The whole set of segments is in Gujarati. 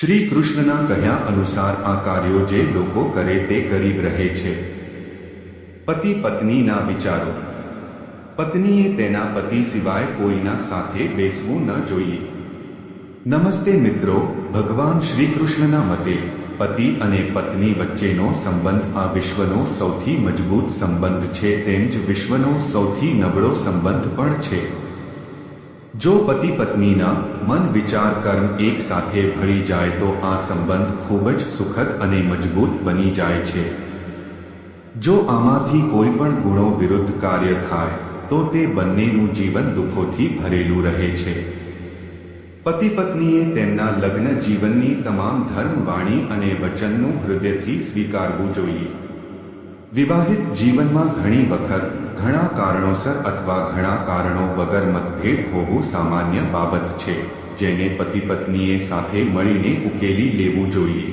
શ્રી કૃષ્ણના કહ્યા અનુસાર આ કાર્યો જે લોકો કરે તે ગરીબ રહે છે. પતિ પત્નીના વિચારો. પત્નીએ તેના પતિ સિવાય કોઈના સાથે બેસવું ન જોઈએ. નમસ્તે મિત્રો, ભગવાન શ્રી કૃષ્ણના મતે પતિ અને પત્ની વચ્ચેનો સંબંધ આ વિશ્વનો સૌથી મજબૂત સંબંધ છે તેમ જ વિશ્વનો સૌથી નબળો સંબંધ પણ છે. જો પતિ પત્નીના મન વિચાર કર્મ એક સાથે ભળી જાય તો આ સંબંધ ખૂબ જ સુખદ અને મજબૂત બની જાય છે. જો આમાંથી કોઈ પણ ગુણો વિરુદ્ધ કાર્ય થાય, તો તે બંનેનું જીવન દુઃખોથી ભરેલું રહે છે. પતિ પત્નીએ તેમના લગ્ન જીવનની તમામ ધર્મ વાણી અને વચનનું હૃદયથી સ્વીકારવું જોઈએ. વિવાહિત જીવનમાં ઘણી વખત ઘણા કારણોસર અથવા ઘણા કારણો વગર મતભેદ હોવું સામાન્ય બાબત છે, જેને પતિ પત્નીએ સાથે મળીને ઉકેલી લેવું જોઈએ.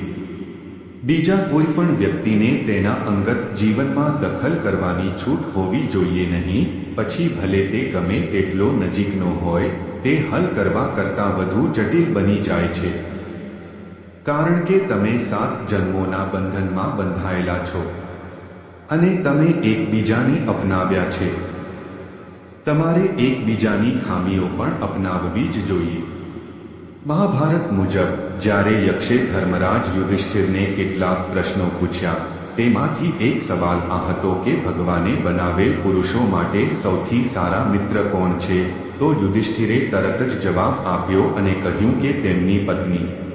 બીજા કોઈ પણ વ્યક્તિને તેના અંગત જીવનમાં દખલ કરવાની છૂટ હોવી જોઈએ નહીં, પછી ભલે તે ગમે તેટલો નજીકનો હોય, તે હલ કરવા કરતાં વધુ જટિલ બની જાય છે. કારણ કે તમે સાત જન્મોના બંધનમાં બંધાયેલા છો. અને તમે એકબીજાને અપનાવ્યા છે. તમારે એકબીજાની ખામીઓ પણ અપનાવવી જ જોઈએ. મહાભારત મુજબ, જ્યારે યક્ષે ધર્મરાજ યુધિષ્ઠિરને કેટલાક પ્રશ્નો પૂછ્યા, તેમાંથી એક સવાલ આ હતો કે ભગવાને બનાવેલ પુરુષો માટે સૌથી સારા મિત્ર કોણ છે? તો યુધિષ્ઠિરે તરત જ જવાબ આપ્યો અને કહ્યું કે તેમની પત્ની.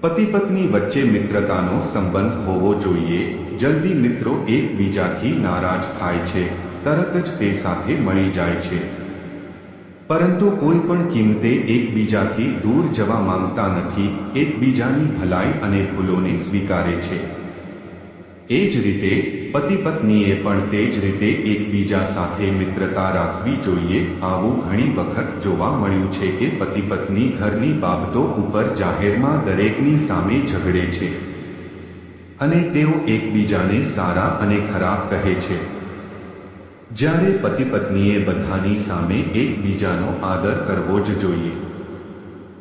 પતિ પત્ની વચ્ચે મિત્રતાનો સંબંધ હોવો જોઈએ. જલ્દી મિત્રો એકબીજાથી નારાજ થાય છે. તરત જ તે સાથે મળી જાય છે. પરંતુ કોઈ પણ કિંમતે એકબીજાથી દૂર જવા માંગતા નથી. એકબીજાની ભલાઈ અને ભૂલોને સ્વીકારે છે. એ જ રીતે પતિ પત્નીએ પણ તે જ રીતે એકબીજા સાથે મિત્રતા રાખવી જોઈએ. આવું ઘણી વખત જોવા મળ્યું છે કે પતિ પત્ની ઘરની બાબતો ઉપર જાહેરમાં દરેકની સામે ઝઘડે છે અને તેઓ એકબીજાને સારા અને ખરાબ કહે છે. જ્યારે પતિ પત્નીએ બધાની સામે એકબીજાનો આદર કરવો જ જોઈએ.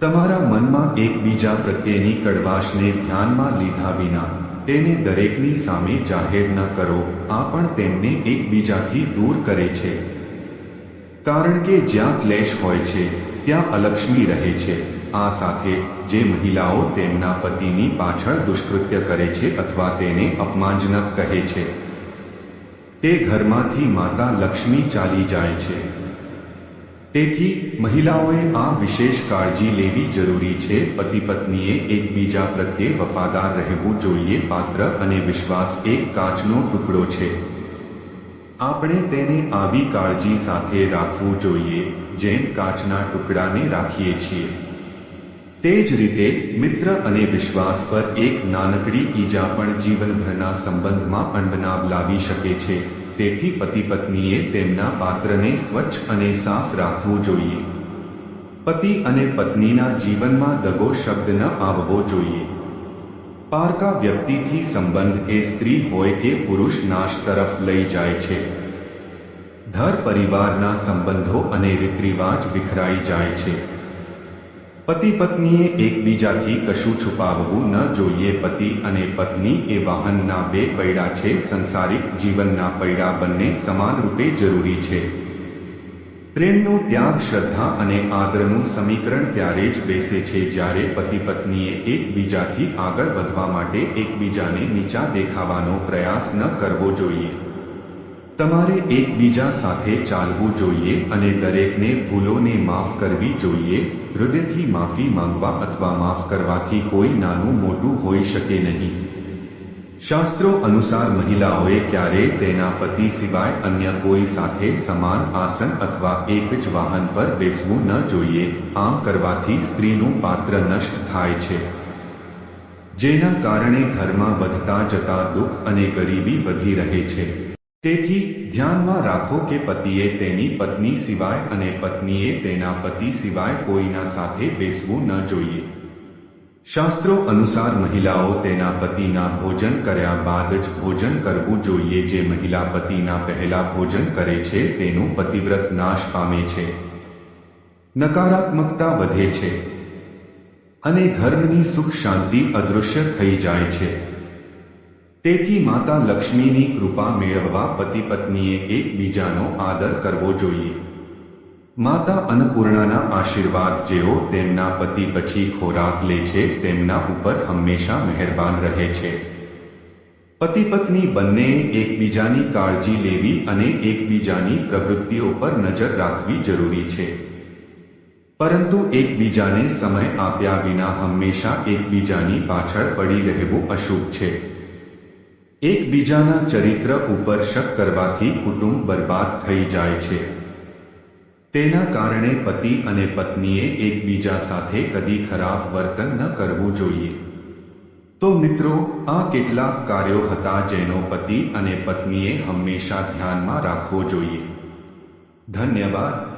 તમારા મનમાં એકબીજા પ્રત્યેની કડવાશને ધ્યાનમાં લીધા વિના તેને દરેકની સામે જાહેર ન કરો, આ પણ તેમને એકબીજાથી દૂર કરે છે. કારણ કે જ્યાં ક્લેશ હોય છે, ત્યાં અલક્ષ્મી રહે છે. આ સાથે જે મહિલાઓ તેમના પતિની પાછળ દુષ્કૃત્ય કરે છે અથવા તેને અપમાનજનક કહે છે, તે ઘરમાંથી માતા લક્ષ્મી ચાલી જાય છે. તેથી મહિલાઓએ આ વિશેષ કાળજી લેવી જરૂરી છે. પતિ પત્નીએ એકબીજા પ્રત્યે વફાદાર રહેવું જોઈએ. પાત્ર અને વિશ્વાસ એક કાચનો ટુકડો છે. આપણે તેને આવી કાળજી સાથે રાખવું જોઈએ, જેમ કાચના ટુકડાને રાખીએ છીએ. તે જ રીતે મિત્ર અને વિશ્વાસ પર એક નાનકડી ઈજા પણ જીવનભરના સંબંધમાં અણબનાવ લાવી શકે છે. તેથી પતિ પત્નીએ તેમના પાત્રને સ્વચ્છ અને સાફ રાખવું જોઈએ. પતિ અને પત્નીના જીવનમાં દગો શબ્દ ન આવવો જોઈએ. પારકા વ્યક્તિથી સંબંધ એ સ્ત્રી હોય કે પુરુષ નાશ તરફ લઈ જાય છે. ધર પરિવારના સંબંધો અને રીતરિવાજ વિખરાઈ જાય છે. પતિ પત્નીએ એકબીજાથી કશું છુપાવવું ન જોઈએ. પતિ અને પત્ની એ વાહનના બે પૈડા છે. સંસારિક જીવનના પૈડા બંને સમાન રૂપે જરૂરી છે. પ્રેમનો ત્યાગ, શ્રદ્ધા અને આદરનું સમીકરણ ત્યારે જ બેસે છે જ્યારે પતિ પત્નીએ એકબીજાથી આગળ વધવા માટે એકબીજાને નીચા દેખાવાનો પ્રયાસ ન કરવો જોઈએ. તમારે એકબીજા સાથે ચાલવું જોઈએ અને દરેકને ભૂલોને માફ કરવી જોઈએ. હૃદયથી માફી માંગવા અથવા માફ કરવાથી કોઈ નાનું મોટું હોઈ શકે નહીં. શાસ્ત્રો અનુસાર મહિલાઓએ ક્યારેય તેના પતિ સિવાય અન્ય કોઈ સાથે સમાન આસન અથવા એક જ વાહન પર બેસવું ન જોઈએ, આમ કરવાથી સ્ત્રીનું પાત્ર નષ્ટ થાય છે. જેના કારણે ઘરમાં વધતા જતા દુઃખ અને ગરીબી વધી રહે છે. તેથી ધ્યાનમાં રાખો કે પતિએ તેની પત્ની સિવાય અને પત્નીએ તેના પતિ સિવાય કોઈના સાથે બેસવું ન જોઈએ. શાસ્ત્રો અનુસાર મહિલાઓ તેના પતિના ભોજન કર્યા બાદ જ ભોજન કરવું જોઈએ. જે મહિલા પતિના પહેલા ભોજન કરે છે, તેનું પતિવ્રત નાશ પામે છે. નકારાત્મકતા વધે છે અને ધર્મની સુખ શાંતિ અદૃશ્ય થઈ જાય છે. તેથી માતા લક્ષ્મીની કૃપા મેળવવા પતિ પત્નીએ એકબીજાનો આદર કરવો જોઈએ. માતા અન્નપૂર્ણાના આશીર્વાદ જેઓ તેમના પતિ પછી ખોરાક લે છે, તેમના ઉપર હંમેશા મહેરબાન રહે છે. પતિ પત્ની બંનેએ એકબીજાની કાળજી લેવી અને એકબીજાની પ્રવૃત્તિઓ પર નજર રાખવી જરૂરી છે. પરંતુ એકબીજાને સમય આપ્યા વિના હંમેશા એકબીજાની પાછળ પડી રહેવું અશુભ છે. એકબીજાના ચરિત્ર ઉપર શક કરવાથી કુટુંબ બરબાદ થઈ જાય છે. તેના કારણે પતિ અને પત્નીએ એકબીજા સાથે કદી ખરાબ વર્તન ન કરવું જોઈએ. તો મિત્રો, આ કેટલાક કાર્યો હતા જેનો પતિ અને પત્નીએ હંમેશા ધ્યાનમાં રાખવો જોઈએ. ધન્યવાદ.